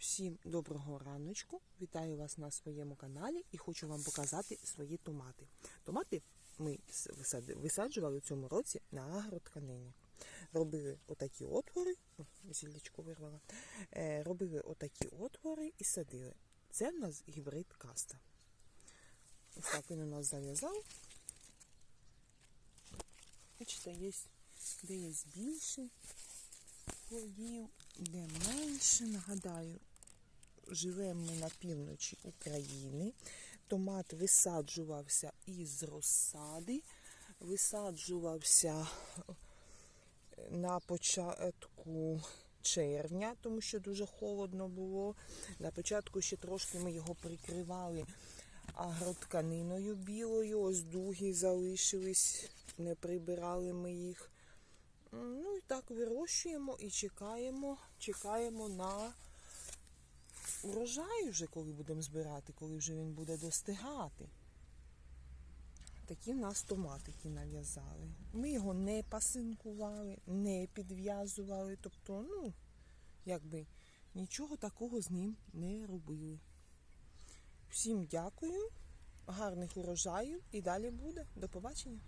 Всім доброго раночку! Вітаю вас на своєму каналі і хочу вам показати свої томати. Томати ми висаджували в цьому році на агротканині. Робили отакі отвори, О, вирвала. Е, робили отакі отвори і садили. Це в нас гібрид каста. Ось так він у нас зав'язав. Бачите, є, де є більше плодів, де менше. Нагадаю, живемо ми на півночі України. Томат висаджувався із розсади, висаджувався на початку червня, тому що дуже холодно було. На початку ще трошки ми його прикривали агротканиною білою. Ось дуги залишились, не прибирали ми їх. Ну і так вирощуємо і чекаємо, чекаємо на урожай вже, коли будемо збирати, коли вже він буде достигати. Такі в нас томатики нав'язали. Ми його не пасинкували, не підв'язували, тобто, ну, якби нічого такого з ним не робили. Всім дякую, гарних урожаїв і далі буде. До побачення.